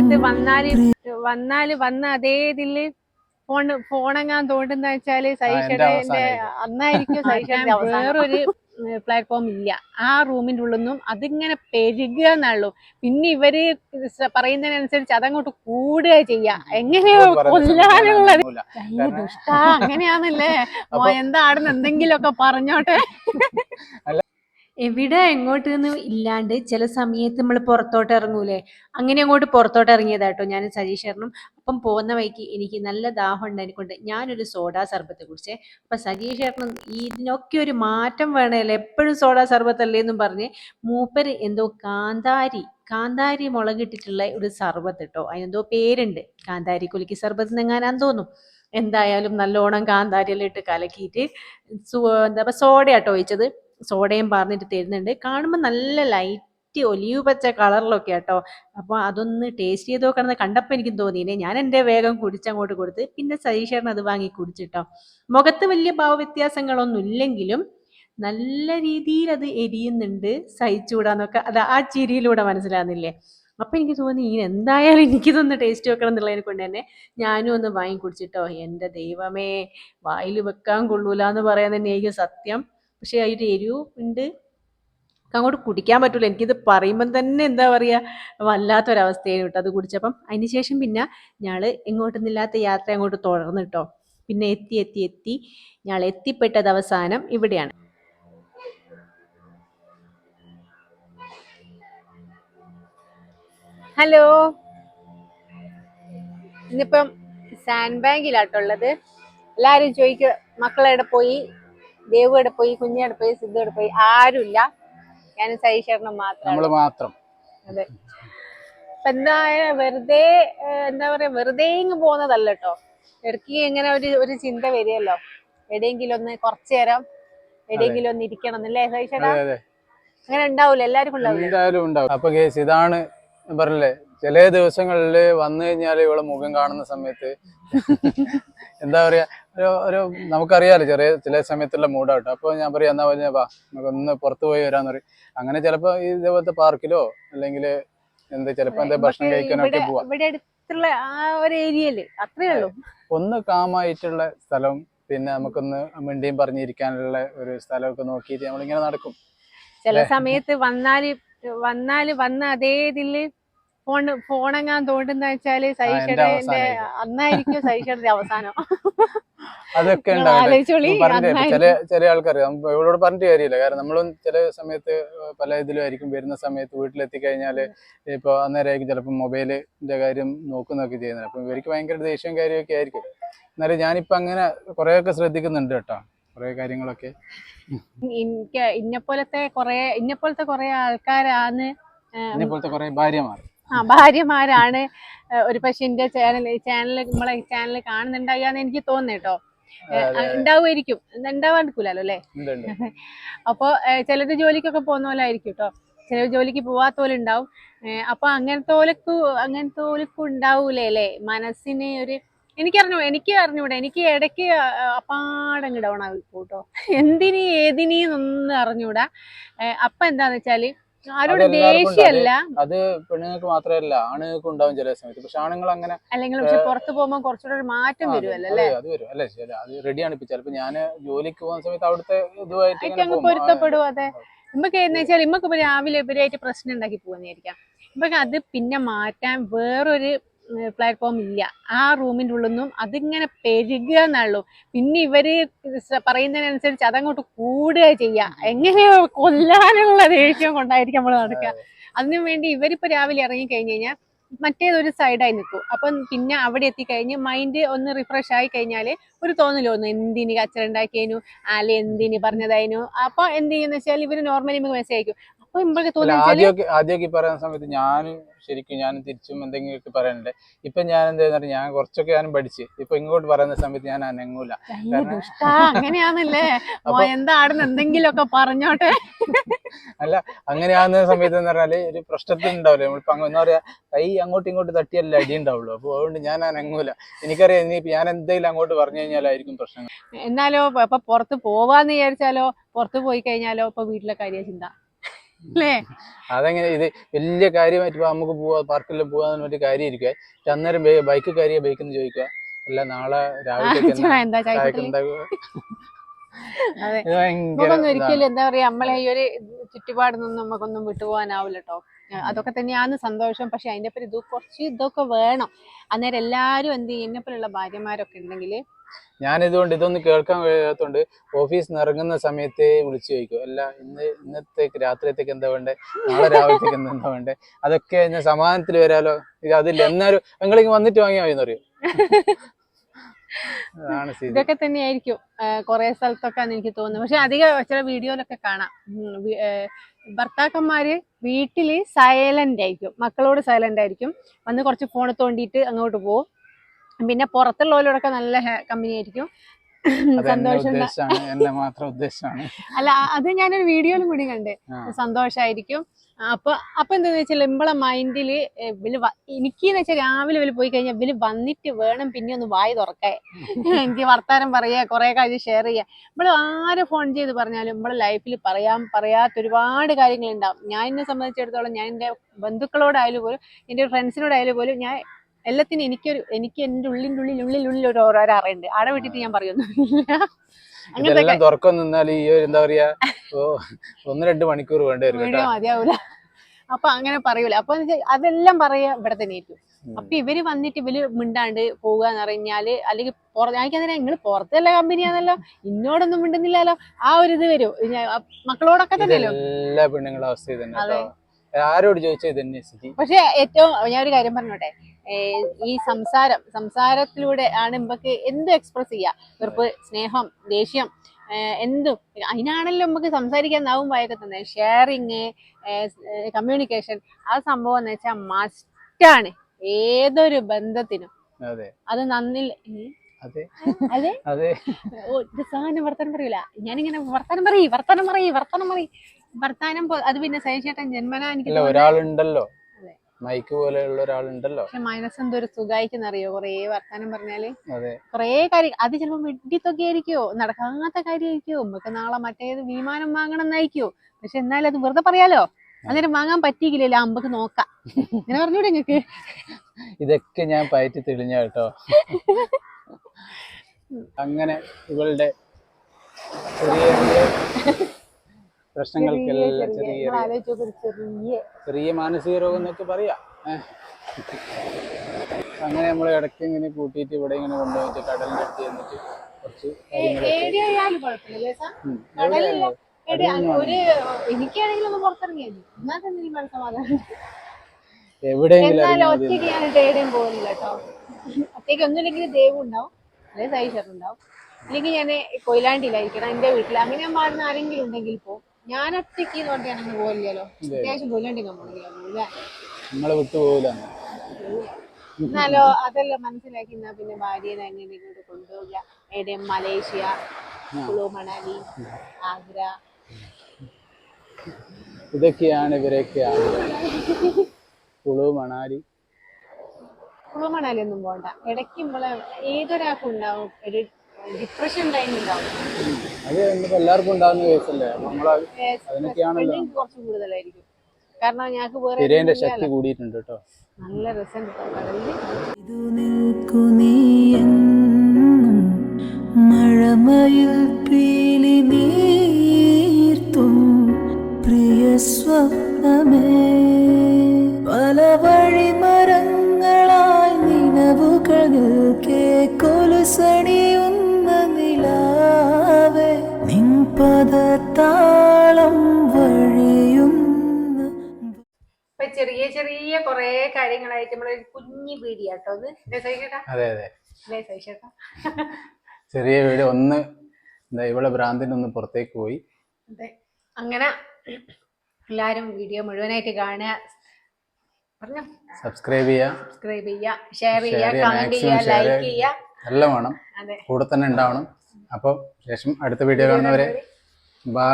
ഇത് വന്നാൽ വന്നാൽ വന്ന അതേ ഇതിൽ ഫോൺ ഫോണെങ്ങാൻ തോണ്ടെന്ന് വെച്ചാൽ സൈഷയുടെ അവസാനം അന്നായിരിക്കും സൈഷയുടെ വേറൊരു പ്ലാറ്റ്ഫോം ഇല്ല. ആ റൂമിന്റെ ഉള്ളിൽ നിന്നും അതിങ്ങനെ പെരുകുക എന്നുള്ളൂ പിന്നെ ഇവർ പറയുന്നതിനനുസരിച്ച് അതങ്ങോട്ട് കൂടുക ചെയ്യാ. എങ്ങനെയോ കൊല്ലാനുള്ളത്? അങ്ങനെയാണല്ലേ മോ എന്താടുന്ന് എന്തെങ്കിലുമൊക്കെ പറഞ്ഞോട്ടെ. എവിടെ എങ്ങോട്ട് നിന്ന് ഇല്ലാണ്ട് ചില സമയത്ത് നമ്മൾ പുറത്തോട്ട് ഇറങ്ങൂലേ അങ്ങനെ അങ്ങോട്ട് പുറത്തോട്ട് ഇറങ്ങിയതാട്ടോ ഞാൻ സജീഷറിനും അപ്പം പോകുന്ന വഴിക്ക് എനിക്ക് നല്ല ദാഹം ഉണ്ടായിക്കൊണ്ട് ഞാനൊരു സോഡാ സർബത്ത് കുടിച്ചേ. അപ്പൊ സജീഷറിനും ഇതിനൊക്കെ ഒരു മാറ്റം വേണമല്ലോ എപ്പോഴും സോഡാ സർബത്തല്ലേ എന്നും പറഞ്ഞ് മൂപ്പര് എന്തോ കാന്താരി കാന്താരി മുളകിട്ടിട്ടുള്ള ഒരു സർബത്ത് കേട്ടോ അതിനെന്തോ പേരുണ്ട്. കാന്താരി കുലുക്കി സർബത്ത് എന്നെങ്ങാനാന്ന് തോന്നും. എന്തായാലും നല്ലോണം കാന്താരിയെല്ലാം ഇട്ട് കലക്കിയിട്ട് എന്താ പറയുക സോഡയാട്ടോ ഒഴിച്ചത്. സോഡയും പറഞ്ഞിട്ട് തരുന്നുണ്ട്. കാണുമ്പോൾ നല്ല ലൈറ്റ് ഒലിവ് പച്ച കളറിലൊക്കെ കേട്ടോ അപ്പോൾ അതൊന്ന് ടേസ്റ്റ് ചെയ്ത് നോക്കണമെന്ന് കണ്ടപ്പോൾ എനിക്ക് തോന്നിയില്ലേ? ഞാൻ എന്റെ വേഗം കുടിച്ചങ്ങോട്ട് കൊടുത്ത് പിന്നെ സതീഷേട്ടൻ അത് വാങ്ങി കുടിച്ചിട്ടോ. മുഖത്ത് വലിയ ഭാവ വ്യത്യാസങ്ങളൊന്നുമില്ലെങ്കിലും നല്ല രീതിയിൽ അത് എരിയുന്നുണ്ട് സഹിച്ചുകൂടാന്നൊക്കെ. അത് ആ ചിരിയിലൂടെ മനസ്സിലാകുന്നില്ലേ അപ്പം എനിക്ക് തോന്നി ഇനി എന്തായാലും എനിക്കിതൊന്ന് ടേസ്റ്റ് വെക്കണം എന്നുള്ളതിനെ കൊണ്ട് തന്നെ ഞാനും ഒന്ന് വാങ്ങി കുടിച്ചിട്ടോ. എന്റെ ദൈവമേ വായിൽ വെക്കാൻ കൊള്ളൂല എന്ന് പറയാൻ എനിക്ക് സത്യം. പക്ഷേ അതിന്റെ എരിവ് ഉണ്ട് അങ്ങോട്ട് കുടിക്കാൻ പറ്റില്ല എനിക്കിത് പറയുമ്പം തന്നെ എന്താ പറയുക വല്ലാത്തൊരവസ്ഥയാണ് കേട്ടോ അത് കുടിച്ചപ്പം. അതിന് ശേഷം പിന്നെ ഞങ്ങൾ എങ്ങോട്ടൊന്നില്ലാത്ത യാത്ര അങ്ങോട്ട് തുടർന്നു കേട്ടോ. പിന്നെ എത്തി എത്തി എത്തി. ഞങ്ങൾ എത്തിപ്പെട്ടത് അവസാനം ഇവിടെയാണ്. ഹലോ. ഇന്നിപ്പം സാൻഡ് ബാങ്കിലാട്ടുള്ളത് എല്ലാരും ചോദിക്കുക മക്കളെവിടെ പോയി? ദേവു എവിടെ പോയി കുഞ്ഞിയുടെ പോയി സിദ്ധയുടെ പോയി ആരുമില്ല. ഞാൻ സൈശരണം മാത്രം മാത്രം. അതെ. അപ്പൊ എന്താ വെറുതെ എന്താ പറയാ വെറുതെ ഇങ്ങ് പോകുന്നതല്ല കേട്ടോ ഇടയ്ക്ക് ഇങ്ങനെ ഒരു ഒരു ചിന്ത വരികയല്ലോ. എവിടെയെങ്കിലും ഒന്ന് കുറച്ചു നേരം എവിടെയെങ്കിലും ഒന്ന് ഇരിക്കണം എന്നല്ലേ അതെ അങ്ങനെ ഉണ്ടാവൂല? എല്ലാവർക്കും എന്തായാലും ഉണ്ടാവും. അപ്പൊ കേസ് ഇതാണ് പറഞ്ഞില്ലേ ചില ദിവസങ്ങളിൽ വന്നു കഴിഞ്ഞാൽ ഇവളെ മുഖം കാണുന്ന സമയത്ത് എന്താ പറയാ ഒരു ഒരു നമുക്കറിയാലോ ചെറിയ ചില സമയത്തുള്ള മൂഡാട്ടോ. അപ്പൊ ഞാൻ പറയാം എന്നാ പറഞ്ഞാ വാ നമുക്കൊന്ന് പുറത്തു പോയി വരാന്ന് പറയും. അങ്ങനെ ചിലപ്പോ ഈ ഇതേപോലത്തെ പാർക്കിലോ അല്ലെങ്കിൽ എന്ത് ചിലപ്പോ എന്താ ഭക്ഷണം കഴിക്കാനൊക്കെ ഇവിടെ പോവാം. അടുത്തുള്ള ആ ഒരു ഏരിയയിൽ അത്രേ ഉള്ളൂ. ഒന്ന് കാമായിട്ടുള്ള സ്ഥലം പിന്നെ നമുക്കൊന്ന് മിണ്ടിയും പറഞ്ഞിരിക്കാനുള്ള ഒരു സ്ഥലമൊക്കെ നോക്കിയിട്ട് നമ്മളിങ്ങനെ നടക്കും. ചില സമയത്ത് വന്നാൽ വന്നാൽ വന്ന അതേ ഇതിൽ ഫോൺ ഫോണങ്ങാൻ തോണ്ടുന്ന വെച്ചാൽ അവസാനമായിരിക്കും. അന്നായിരിക്കും സൈഷയുടെ അവസാനം. അതൊക്കെ ചില ആൾക്കാർ ഇവളോട് പറഞ്ഞിട്ട് കാര്യമില്ല. കാരണം നമ്മളും ചില സമയത്ത് പല ഇതിലും ആയിരിക്കും വരുന്ന സമയത്ത് വീട്ടിലെത്തി കഴിഞ്ഞാൽ ഇപ്പൊ അന്നേരമായിരിക്കും ചിലപ്പോൾ മൊബൈലിന്റെ കാര്യം നോക്കുന്നൊക്കെ ചെയ്യുന്നത്. അപ്പൊ ഇവർക്ക് ഭയങ്കര ദേഷ്യവും കാര്യമൊക്കെ ആയിരിക്കും. എന്നാലും ഞാനിപ്പോ അങ്ങനെ കുറെയൊക്കെ ശ്രദ്ധിക്കുന്നുണ്ട് കേട്ടോ. കൊറേ കാര്യങ്ങളൊക്കെ. എനിക്ക് ഇന്നെപ്പോലത്തെ കൊറേ ഇന്നെപ്പോലത്തെ കൊറേ ആൾക്കാരാണ് ഇന്നപ്പോലത്തെ കുറെ ഭാര്യമാർ ആ ഭാര്യമാരാണ് ഒരു പക്ഷെ എന്റെ ചാനൽ ചാനൽ നമ്മളെ ചാനൽ കാണുന്നുണ്ടാകാന്ന് എനിക്ക് തോന്നുന്നു കേട്ടോ. ഉണ്ടാവുമായിരിക്കും. ഉണ്ടാവാണ്ടിരിക്കൂലല്ലോ അല്ലേ? അപ്പൊ ചിലത് അപ്പോൾ ചിലർ ജോലിക്കൊക്കെ പോകുന്ന പോലെ ആയിരിക്കും കേട്ടോ. ചിലർ ജോലിക്ക് പോവാത്ത പോലെ ഉണ്ടാവും. അപ്പൊ അങ്ങനത്തെ ഓലക്ക് അങ്ങനത്തെ ഓലക്ക് ഉണ്ടാവൂലേ അല്ലേ? മനസ്സിന് ഒരു എനിക്കറിഞ്ഞു എനിക്ക് അറിഞ്ഞൂടെ എനിക്ക് ഇടയ്ക്ക് അപ്പാടങ്ങ് ഡൗൺ ആയി എന്തിനീ ഏതിനീന്നൊന്നും അറിഞ്ഞൂടാ അപ്പൊ എന്താന്ന് വെച്ചാൽ ആരോട്. ദേഷ്യമല്ല. അത് പെണ്ണുങ്ങൾക്ക് മാത്രമല്ല ആണുങ്ങൾക്ക് ഉണ്ടാവും ചില സമയത്ത്. പക്ഷെ ആണുങ്ങൾ അങ്ങനെ അല്ലെങ്കിൽ പക്ഷെ പുറത്ത് പോകുമ്പോൾ കുറച്ചുകൂടെ ഒരു മാറ്റം വരുമല്ലോ അല്ലേ? അത് വരും. അല്ലെ ശരി അത് റെഡിയാണ് ഇപ്പൊ. ചിലപ്പോ ഞാൻ ജോലിക്ക് പോകുന്ന സമയത്ത് അവിടുത്തെ ഇതുമായിട്ട് അങ്ങ്. പൊരുത്തപ്പെടും അതെ. നമുക്ക് എന്ന് വെച്ചാൽ ഇപ്പൊ രാവിലെ ഇവരായിട്ട് പ്രശ്നം ഉണ്ടാക്കി പോകുന്നതായിരിക്കാം. നമുക്ക് അത് പിന്നെ മാറ്റാൻ വേറൊരു പ്ലാറ്റ്ഫോം ഇല്ല. ആ റൂമിന്റെ ഉള്ളൊന്നും അതിങ്ങനെ പെരുകുക എന്നുള്ളൂ. പിന്നെ ഇവർ പറയുന്നതിനനുസരിച്ച് അതങ്ങോട്ട് കൂടുക ചെയ്യുക എങ്ങനെയോ കൊല്ലാനുള്ള ദേഷ്യം കൊണ്ടായിരിക്കും നമ്മൾ നടക്കുക. അതിനു വേണ്ടി ഇവരിപ്പോൾ രാവിലെ ഇറങ്ങി കഴിഞ്ഞ് കഴിഞ്ഞാൽ മറ്റേതൊരു സൈഡായി നിൽക്കും അപ്പം പിന്നെ അവിടെ എത്തിക്കഴിഞ്ഞ് മൈൻഡ് ഒന്ന് റിഫ്രഷ് ആയി കഴിഞ്ഞാൽ ഒരു തോന്നൽ തോന്നും എന്തിന് കച്ചറുണ്ടാക്കിയതിനു അല്ലെ എന്തിന് പറഞ്ഞതായിരുന്നു അപ്പോൾ എന്ത് ചെയ്യുന്ന വെച്ചാൽ ഇവർ നോർമലി നമുക്ക് മെസ്സേജ് അയക്കും. ആദ്യമൊക്കെ ആദ്യമൊക്കെ പറയുന്ന സമയത്ത് ഞാനും ശരിക്കും ഞാനും തിരിച്ചും എന്തെങ്കിലുമൊക്കെ പറയാനുണ്ട്. ഇപ്പൊ ഞാൻ എന്താ പറയുക ഞാൻ കുറച്ചൊക്കെ ഞാനും പഠിച്ച്. ഇപ്പൊ ഇങ്ങോട്ട് പറയുന്ന സമയത്ത് ഞാൻ അനങ്ങൂല. അങ്ങനെയാണല്ലേ എന്തെങ്കിലുമൊക്കെ പറഞ്ഞോട്ടെ. അല്ല അങ്ങനെയാകുന്ന സമയത്ത് എന്ന് പറഞ്ഞാൽ ഒരു പ്രശ്നത്തിൽ ഉണ്ടാവില്ല? നമ്മളിപ്പോ എന്താ പറയാ കൈ അങ്ങോട്ടും ഇങ്ങോട്ട് തട്ടിയല്ലേ അടി ഉണ്ടാവുള്ളൂ. അപ്പൊ അതുകൊണ്ട് ഞാൻ അനങ്ങൂല. എനിക്കറിയാം ഇനി ഞാൻ എന്തെങ്കിലും അങ്ങോട്ട് പറഞ്ഞു കഴിഞ്ഞാലായിരിക്കും പ്രശ്നങ്ങൾ. എന്നാലോ ഇപ്പൊ പുറത്ത് പോവാന്ന് വിചാരിച്ചാലോ പുറത്ത് പോയി കഴിഞ്ഞാലോ ഇപ്പൊ വീട്ടിലെ കാര്യ ചിന്ത. അല്ലേ? അതെങ്ങനെ ഇത് വലിയ കാര്യമായിട്ട് ഇപ്പൊ നമുക്ക് പോവാ പാർക്കിൽ പോവാന്ന് ഒരു കാര്യം ഇരിക്കുക പക്ഷെ അന്നേരം ബൈക്ക് കാര്യ ബൈക്ക് എന്ന് ചോദിക്കുക അല്ല നാളെ രാവിലെ. ഒരിക്കലും എന്താ പറയാ നമ്മളെ ഈ ഒരു ചുറ്റുപാട് നിന്നും നമുക്കൊന്നും വിട്ടുപോകാനാവില്ല കേട്ടോ അതൊക്കെ തന്നെയാണ് സന്തോഷം. പക്ഷെ അതിന്റെ പേര് ഇത് കുറച്ച് ഇതൊക്കെ വേണം. അന്നേരം എല്ലാരും എന്ത് ചെയ്യും? എന്നെപ്പോലുള്ള ഭാര്യമാരൊക്കെ ഉണ്ടെങ്കിൽ ഞാനിതുകൊണ്ട് ഇതൊന്ന് കേൾക്കാൻ കഴിയാത്തതുകൊണ്ട് ഓഫീസിൽ നിന്ന് ഇറങ്ങുന്ന സമയത്തേ വിളിച്ചു ചോദിക്കും. അല്ല ഇന്ന് ഇന്നത്തേക്ക് രാത്രിയത്തേക്ക് എന്താ വേണ്ടേ? നാളെ രാവിലത്തേക്ക് എന്താ വേണ്ടേ? അതൊക്കെ ഞാൻ സമാധാനത്തിൽ വരാലോ? ഇത് അതില്ല. എന്നാലും നിങ്ങളിങ്ങ് വന്നിട്ട് വാങ്ങിയാൽ മതി എന്നറിയും ഇതൊക്കെ തന്നെയായിരിക്കും. കുറെ സ്ഥലത്തൊക്കെ എനിക്ക് തോന്നുന്നു. പക്ഷെ അധികം ചില വീഡിയോയിലൊക്കെ കാണാം. ഭർത്താക്കന്മാര് വീട്ടിൽ സൈലന്റ് ആയിരിക്കും. മക്കളോട് സൈലന്റ് ആയിരിക്കും. വന്ന് കുറച്ച് ഫോൺ തോണ്ടിയിട്ട് അങ്ങോട്ട് പോകും. പിന്നെ പുറത്തുള്ളവരോടൊക്കെ നല്ല കമ്പനി ആയിരിക്കും. സന്തോഷം. എന്നെ അല്ല അത് ഞാനൊരു വീഡിയോയിലും കൂടി കണ്ട്. സന്തോഷായിരിക്കും. അപ്പൊ അപ്പൊ എന്താന്ന് വെച്ചാൽ ഇമ്പളെ മൈൻഡിൽ ഇവൽ എനിക്ക് എനിക്കെന്ന് വെച്ചാൽ രാവിലെ ഇവൽ പോയി കഴിഞ്ഞാൽ ഇവൽ വന്നിട്ട് വേണം പിന്നെ ഒന്ന് വായി തുറക്കേ എനിക്ക് വർത്താനം പറയാ കുറെ കാര്യം ഷെയർ ചെയ്യാ. ഇവൾ ആര് ഫോൺ ചെയ്ത് പറഞ്ഞാലും നമ്മളെ ലൈഫിൽ പറയാൻ പറയാത്ത ഒരുപാട് കാര്യങ്ങൾ ഉണ്ടാവും ഞാൻ എന്നെ സംബന്ധിച്ചിടത്തോളം ഞാൻ എന്റെ ബന്ധുക്കളോടായാലും പോലും എന്റെ ഫ്രണ്ട്സിനോടായാലും പോലും ഞാൻ എല്ലാത്തിനും എനിക്കൊരു എനിക്ക് എന്റെ ഉള്ളിന്റെ ഉള്ളിൽ ഉള്ളിൽ ഉള്ളിൽ ഒരു ഓരോരോ അറിയുണ്ട്. ആടെ വിട്ടിട്ട് ഞാൻ പറയുന്നില്ല ഇതെല്ലാം തുറക്കം നിന്നാൽ ഈ ഒരു എന്താ പറയാ ഒന്ന് രണ്ട് മണിക്കൂർ വേണ്ടി വരും കേട്ടോ. മതിയാവൂല. അപ്പൊ അങ്ങനെ പറയൂല. അപ്പൊ അതെല്ലാം പറയാ ഇവിടെ തന്നെ ആയിരിക്കും. അപ്പൊ ഇവർ വന്നിട്ട് ഇവർ മിണ്ടാണ്ട് പോവുക എന്ന് പറഞ്ഞാൽ അല്ലെങ്കിൽ എനിക്കതിനാ നിങ്ങൾ പുറത്തുള്ള കമ്പനിയാണല്ലോ ഇന്നോടൊന്നും മിണ്ടുന്നില്ലല്ലോ. ആ ഒരു ഇത് വരും. മക്കളോടൊക്കെ തന്നെയല്ലോ എല്ലാ പെണ്ണുങ്ങളുടെ അവസ്ഥ തന്നെ ആരോട് ചോദിച്ചാൽ പക്ഷെ ഏറ്റവും ഞാൻ ഒരു കാര്യം പറഞ്ഞോട്ടെ. ഈ സംസാരം സംസാരത്തിലൂടെ ആണ് നമുക്ക് എന്ത് എക്സ്പ്രസ് ചെയ്യാ? വെറുപ്പ് സ്നേഹം ദേഷ്യം എന്തും. അതിനാണല്ലോ നമുക്ക് സംസാരിക്കാൻ നാവും വായൊക്കെ തന്നെ. ഷെയറിങ് കമ്മ്യൂണിക്കേഷൻ ആ സംഭവം എന്ന് വെച്ചാൽ മസ്റ്റാണ് ഏതൊരു ബന്ധത്തിനും. അതെ. നന്ദി? അതെ. സാധനം വർത്താനം പറയൂല. ഞാനിങ്ങനെ വർത്തനം പറയ് വർത്തനം പറയ് വർത്തനം പറയ്. വർത്താനം അത് പിന്നെ സഹിച്ചേട്ടൻ ജന്മനാ എനിക്ക് ഒരാളുണ്ടല്ലോ. മൈക്ക് പോലെയുള്ള ഒരാളുണ്ടല്ലോ. മൈനസ് ഒരു സുഖായിട്ടെന്നറിയോ കൊറേ വർത്താനം പറഞ്ഞാൽ. കൊറേ കാര്യം അത് ചിലപ്പോ വെട്ടിത്തൊക്കെ ആയിരിക്കോ നടക്കാത്ത കാര്യമായിരിക്കോ? നമുക്ക് നാളെ മറ്റേത് വിമാനം വാങ്ങണം എന്നായിരിക്കോ പക്ഷെ എന്നാലും അത് വെറുതെ പറയാലോ? അന്നേരം വാങ്ങാൻ പറ്റിയില്ല അമ്പക്ക് നോക്കാം. അങ്ങനെ പറഞ്ഞൂടെ നിങ്ങക്ക് ഇതൊക്കെ ഞാൻ പയറ്റി തെളിഞ്ഞ കേട്ടോ. അങ്ങനെ ഇവളുടെ ചെറിയ പ്രശ്നങ്ങൾക്കെല്ലാം ചെറിയ ചെറിയ മാനസിക രോഗം എന്നൊക്കെ പറയാ അങ്ങനെ നമ്മൾ ഇടയ്ക്ക് ഇങ്ങനെ കൂട്ടിയിട്ട് ഇവിടെ ഇങ്ങനെ കൊണ്ടുപോയിട്ട് കടലിന്റെ അടുത്ത് ചെന്നിട്ട് കുറച്ച് എവിടെയെങ്കിലും ഒറ്റയ്ക്ക് ഞാൻ എവിടെയും പോകുന്നില്ല കേട്ടോ. ഒറ്റയ്ക്ക് ഒന്നുമില്ലെങ്കിൽ ദേവ് ഉണ്ടാവും. അല്ലെങ്കിൽ സൈഷർ ഉണ്ടാവും. അല്ലെങ്കിൽ ഞാൻ കൊയിലാണ്ടിയിലായിരിക്കണം എന്റെ വീട്ടിൽ. അങ്ങനെ ഞാൻ പാടുന്ന ആരെങ്കിലും ഉണ്ടെങ്കിൽ പോ ഞാൻ ഒറ്റയ്ക്ക് പറഞ്ഞാൽ അങ്ങനെ പോകില്ലല്ലോ അത്യാവശ്യം നമ്മളെ വിട്ടുപോകില്ല എന്നാലോ അതെല്ലാം മനസ്സിലാക്കി എന്നാ പിന്നെ ഭാര്യനെ ഇങ്ങോട്ട് കൊണ്ടുപോകില്ല എവിടെ മലേഷ്യ കുളു മണാലി ആഗ്ര. ഇതൊക്കെയാണ് ഇവരൊക്കെയാണ് കുളു മണാലി. കുളു മണാലി ഒന്നും പോണ്ട. ഇടയ്ക്ക് നമ്മളെ ഏതൊരാൾക്കും ഉണ്ടാവും ഒരു ഡിപ്രഷൻ അത് എല്ലാവർക്കും ഉണ്ടാകുന്ന കേസല്ലേ അതിനൊക്കെയാണല്ലോ. പെണ്ണിന് കുറച്ച് കൂടുതലായിരിക്കും. കാരണം ഞങ്ങൾക്ക് വേറെ തിരേന്റെ ശക്തി കൂടിയിട്ടുണ്ട് കേട്ടോ. നല്ല രസം കടലിൽ. ഇതു നിൽക്കു നീയെന്നും മഴമയിൽ പീലി നീർത്തും. പ്രിയ സ്വപ്നമേ. ചെറിയ ചെറിയ കൊറേ കാര്യങ്ങളായിട്ട് നമ്മളെ കുഞ്ഞു പീടിയാട്ടോ കേട്ടോ ഒന്ന് സഹിച്ചേട്ടാ അതെ അതെ. സഹിച്ചേട്ടാ? ചെറിയ വീട് ഒന്ന് എന്താ ഇവിടെ ഭ്രാന്തിന്റെ ഒന്ന് പുറത്തേക്ക് പോയി. അതെ. അങ്ങനെ എല്ലാരും വീഡിയോ മുഴുവനായിട്ട് കാണുക. പറഞ്ഞോ? സബ്സ്ക്രൈബ് ചെയ്യുക. സബ്സ്ക്രൈബ് ചെയ്യുക. ഷെയർ ചെയ്യുക കമന്റ് ചെയ്യുക ലൈക്ക് ചെയ്യുക എല്ലാം വേണം. കൂടെ തന്നെ ഉണ്ടാവണം. അപ്പോൾ ശേഷം അടുത്ത വീഡിയോ കാണുന്നവരെ. ബൈ